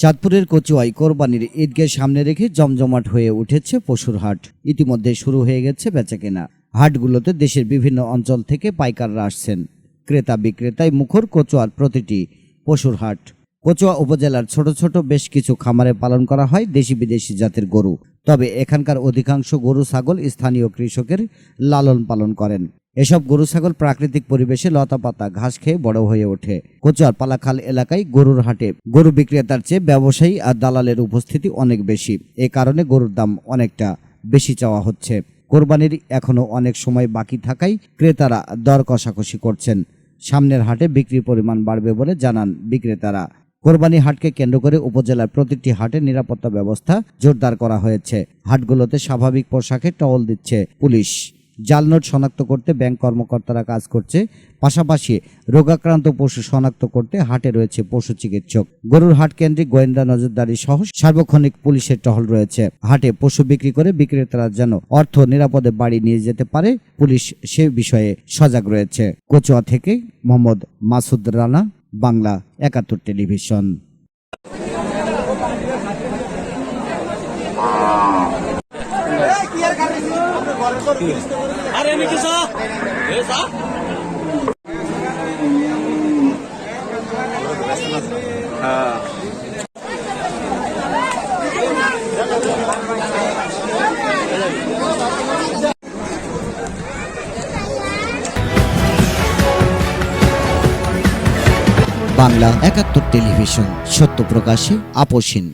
চাঁদপুরের কচুয়ায় কোরবানির ঈদকে সামনে রেখে জমজমাট হয়ে উঠেছে পশুর হাট। ইতিমধ্যে শুরু হয়ে গেছে বেচাকেনা। হাটগুলোতে দেশের বিভিন্ন অঞ্চল থেকে পাইকাররা আসছেন। ক্রেতা বিক্রেতায় মুখর কচুয়ার প্রতিটি পশুর হাট। কচুয়া উপজেলার ছোট ছোট বেশ কিছু খামারে পালন করা হয় দেশি বিদেশি জাতের গরু। তবে এখানকার অধিকাংশ গরু, ছাগল স্থানীয় কৃষকের লালন পালন করেন। এসব গরু ছাগল প্রাকৃতিক পরিবেশে লতাপাতা ঘাস খেয়ে বড় হয়ে ওঠে। কচুয়ার পালাখাল এলাকায় গরুর হাটে গরু বিক্রেতার চেয়ে ব্যবসায়ী আর দালালের উপস্থিতি অনেক বেশি। এ কারণে গরুর দাম অনেকটা বেশি চাওয়া হচ্ছে। কোরবানির এখনও অনেক সময় বাকি থাকায় ক্রেতারা দর কষাকষি করছেন। সামনের হাটে বিক্রির পরিমাণ বাড়বে বলে জানান বিক্রেতারা। কোরবানি হাটকে কেন্দ্র করে উপজেলার প্রতিটি হাটে নিরাপত্তা ব্যবস্থা জোরদার করা হয়েছে। হাটগুলোতে স্বাভাবিক পোশাকে টহল দিচ্ছে পুলিশ। জাল নোট শনাক্ত করতে ব্যাংক কর্মকর্তারা কাজ করছে। পাশাপাশি রোগাক্রান্ত পশু শনাক্ত করতে হাটে রয়েছে পশু চিকিৎসক। গরুর হাট কেন্দ্রিক গোয়েন্দা নজরদারি সহ সার্বক্ষণিক পুলিশের টহল রয়েছে। হাটে পশু বিক্রি করে বিক্রেতারা যেন অর্থ নিরাপদে বাড়ি নিয়ে যেতে পারে, পুলিশ সে বিষয়ে সজাগ রয়েছে। কচুয়া থেকে মোহাম্মদ মাসুদ রানা, বাংলা একাত্তর টেলিভিশন। আরে আমি বাংলা একাত্তর টেলিভিশন সত্য প্রকাশে আপোষহীন